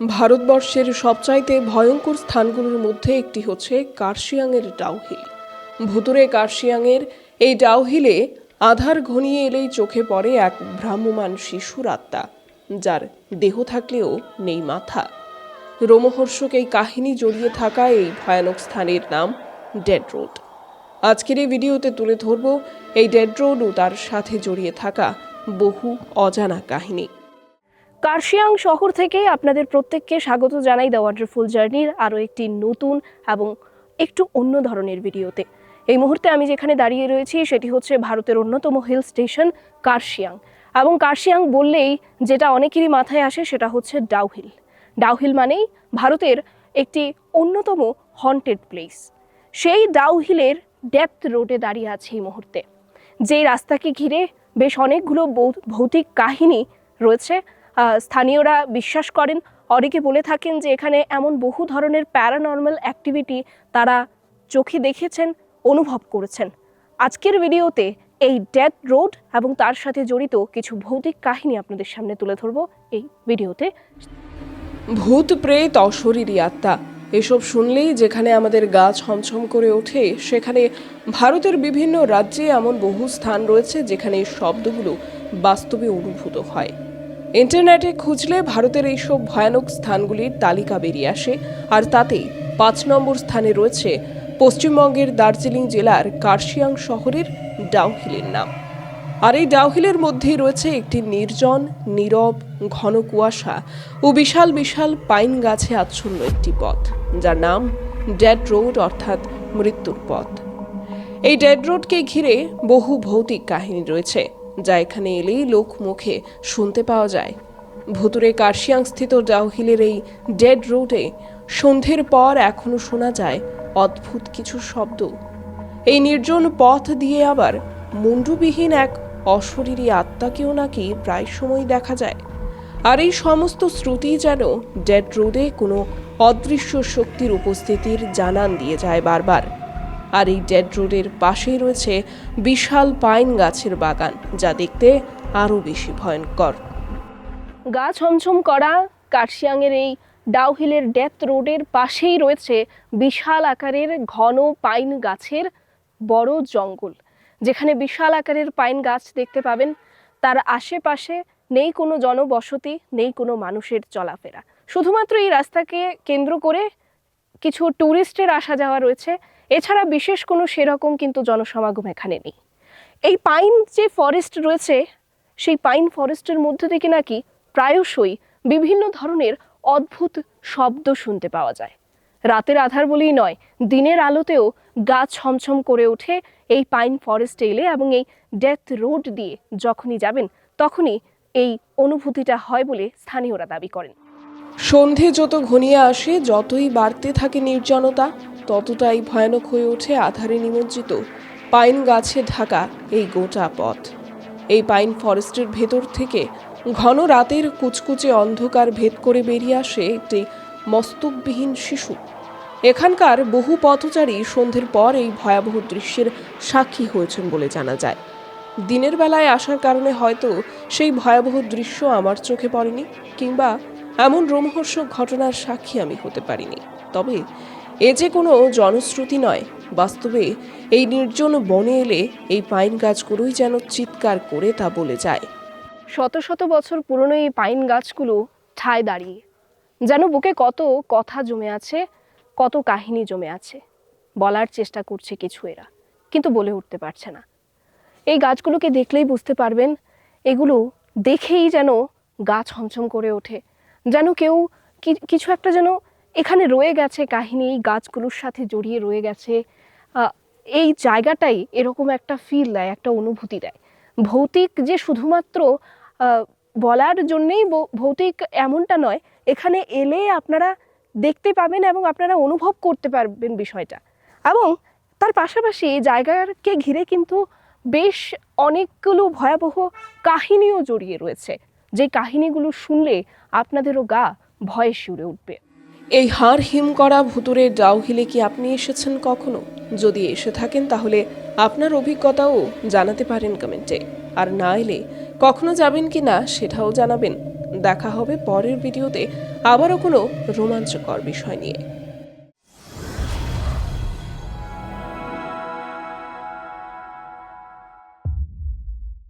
ভারতবর্ষের সবচাইতে ভয়ঙ্কর স্থানগুলোর মধ্যে একটি হচ্ছে কার্শিয়াংয়ের ডাউহিল ভুতুরে কার্শিয়াংয়ের এই ডাউহিলে আধার ঘনিয়ে এলেই চোখে পড়ে এক ভ্রাম্যমান শিশুর আত্মা, যার দেহ থাকলেও নেই মাথা। রোমহর্ষক এই কাহিনী জড়িয়ে থাকা এই ভয়ানক স্থানের নাম ডেড রোড আজকের এই ভিডিওতে তুলে ধরব এই ডেড রোড ও তার সাথে জড়িয়ে থাকা বহু অজানা কাহিনী। কার্শিয়াং শহর থেকে আপনাদের প্রত্যেককে স্বাগত জানাই দ্য ওয়ান্ডারফুল জার্নির আরও একটি নতুন এবং একটু অন্য ধরনের ভিডিওতে। এই মুহূর্তে আমি যেখানে দাঁড়িয়ে রয়েছি সেটি হচ্ছে ভারতের অন্যতম হিল স্টেশন কার্শিয়াং। এবং কার্শিয়াং বললেই যেটা অনেকেরই মাথায় আসে সেটা হচ্ছে ডাউহিল ডাউহিল মানেই ভারতের একটি অন্যতম হন্টেড প্লেস সেই ডাউহিলের ডেপথ রোডে দাঁড়িয়ে আছে এই মুহূর্তে। যেই রাস্তাকে ঘিরে বেশ অনেকগুলো ভৌতিক কাহিনী রয়েছে স্থানীয়রা বিশ্বাস করেন। অনেকে বলে থাকেন যে এখানে এমন বহু ধরনের প্যারানর্মাল অ্যাক্টিভিটি তারা চোখে দেখেছেন, অনুভব করেছেন। আজকের ভিডিওতে এই ডেথ রোড এবং তার সাথে জড়িত কিছু ভৌতিক কাহিনী আপনাদের সামনে তুলে ধরবো এই ভিডিওতে। ভূত, প্রেত, অশরীরী আত্মা, এসব শুনলেই যেখানে আমাদের গা ছমছম করে ওঠে, সেখানে ভারতের বিভিন্ন রাজ্যে এমন বহু স্থান রয়েছে যেখানে এই শব্দগুলো বাস্তবে অনুভূত হয়। ইন্টারনেটে খুঁজলে ভারতের এইসব ভয়ানক স্থানগুলির তালিকা বেরিয়ে আসে, আর তাতেই পাঁচ নম্বর স্থানে রয়েছে পশ্চিমবঙ্গের দার্জিলিং জেলার কার্শিয়াং শহরের ডাউহিলের নাম। আর এই ডাউহিলের মধ্যেই রয়েছে একটি নির্জন, নীরব, ঘন কুয়াশা ও বিশাল বিশাল পাইন গাছে আচ্ছন্ন একটি পথ, যার নাম ডেড রোড অর্থাৎ মৃত্যুর পথ। এই ডেড রোডকে ঘিরে বহু ভৌতিক কাহিনী রয়েছে। যা এখানে এলেই লোক মুখে শুনতে পাওয়া যায়। ভুতুরে কার্শিয়াং স্থিত ডাউহিলের এই ডেড রোডে সন্ধ্যের পর এখনও শোনা যায় অদ্ভুত কিছু শব্দ। এই নির্জন পথ দিয়ে আবার মুন্ডুবিহীন এক অশরীরী আত্মাকেও নাকি প্রায় সময় দেখা যায়। আর এই সমস্ত শ্রুতি যেন ডেড রোডে কোনো অদৃশ্য শক্তির উপস্থিতির জানান দিয়ে যায় বারবার। আর এই ডেড রোডের পাশেই রয়েছে বিশাল পাইন গাছের বাগান, যা দেখতে আরও বেশি ভয়ঙ্কর। গা ছমছম করা কার্শিয়াংয়ের এই ডাউহিলের ডেথ রোডের পাশেই রয়েছে বিশাল আকারের ঘন পাইন গাছের বড় জঙ্গল। যেখানে বিশাল আকারের পাইন গাছ দেখতে পাবেন। তার আশেপাশে নেই কোনো জনবসতি, নেই কোনো মানুষের চলাফেরা। শুধুমাত্র এই রাস্তাকে কেন্দ্র করে কিছু ট্যুরিস্টের আসা যাওয়া রয়েছে। এছাড়া বিশেষ কোনো সেরকম কিন্তু জনসমাগম এখানে নেই। এই পাইন যে ফরেস্ট রয়েছে, সেই পাইন ফরেস্টের মধ্যে থেকে নাকি প্রায়শই বিভিন্ন ধরনের অদ্ভুত শব্দ শুনতে পাওয়া যায়। রাতের আধার বলেই নয়, দিনের আলোতেও গা ছমছম করে ওঠে এই পাইন ফরেস্টে এলে এবং এই ডেথ রোড দিয়ে যখনই যাবেন, তখনই এই অনুভূতিটা হয় বলে স্থানীয়রা দাবি করেন। সন্ধে যত ঘনিয়ে আসে, যতই বাড়তে থাকে নির্জনতা ততটাই ভয়ানক হয়ে ওঠে আধারে নিমজ্জিত পাইন গাছে ঢাকা এই গোটা পথ। এই পাইন ফরেস্টের ভেতর থেকে ঘন রাতের কুচকুচে অন্ধকার ভেদ করে বেরিয়ে আসে একটি মস্তকবিহীন শিশু। এখানকার বহু পথচারী সন্ধ্যের পর এই ভয়াবহ দৃশ্যের সাক্ষী হয়েছেন বলে জানা যায়। দিনের বেলায় আসার কারণে হয়তো সেই ভয়াবহ দৃশ্য আমার চোখে পড়েনি কিংবা এমন রোমহর্ষক ঘটনার সাক্ষী আমি হতে পারিনি। তবে এ যে কোনো জনশ্রুতি নয়। বাস্তবে এই নির্জন বনে এলে এই পাইন গাছগুলোই যেন চিৎকার করে তা বলে যায়। শত শত বছর পুরনো এই পাইন গাছগুলো ঠায় দাঁড়িয়ে। যেন বুকে কত কথা জমে আছে, কত কাহিনী জমে আছে। বলার চেষ্টা করছে কিছু এরা, কিন্তু বলে উঠতে পারছে না। এই গাছগুলোকে দেখলেই বুঝতে পারবেন, এগুলো দেখেই যেন গা ছমছম করে ওঠে। যেন কেউ কিছু একটা যেন এখানে রয়ে গেছে কাহিনী, এই গাছগুলোর সাথে জড়িয়ে রয়ে গেছে। এই জায়গাটাই এরকম একটা ফিল দেয়, একটা অনুভূতি দেয়। ভৌতিক যে শুধুমাত্র বলার জন্যেই ভৌতিক এমনটা নয়, এখানে এলে আপনারা দেখতে পাবেন এবং আপনারা অনুভব করতে পারবেন বিষয়টা। এবং তার পাশাপাশি এই জায়গাকে ঘিরে কিন্তু বেশ অনেকগুলো ভয়াবহ কাহিনীও জড়িয়ে রয়েছে। যে কাহিনীগুলো শুনলে আপনাদেরও গা ভয়ে শিউরে উঠবে। এই হাড় হিম করা ভুতুরে ডাউহিলে কি আপনি এসেছেন কখনো? যদি এসে থাকেন তাহলে আপনার অভিজ্ঞতাও জানাতে পারেন কমেন্টে। আর না এলে কখনো যাবেন কি না সেটাও জানাবেন। দেখা হবে পরের ভিডিওতে আবারও কোনো রোমাঞ্চকর বিষয় নিয়ে।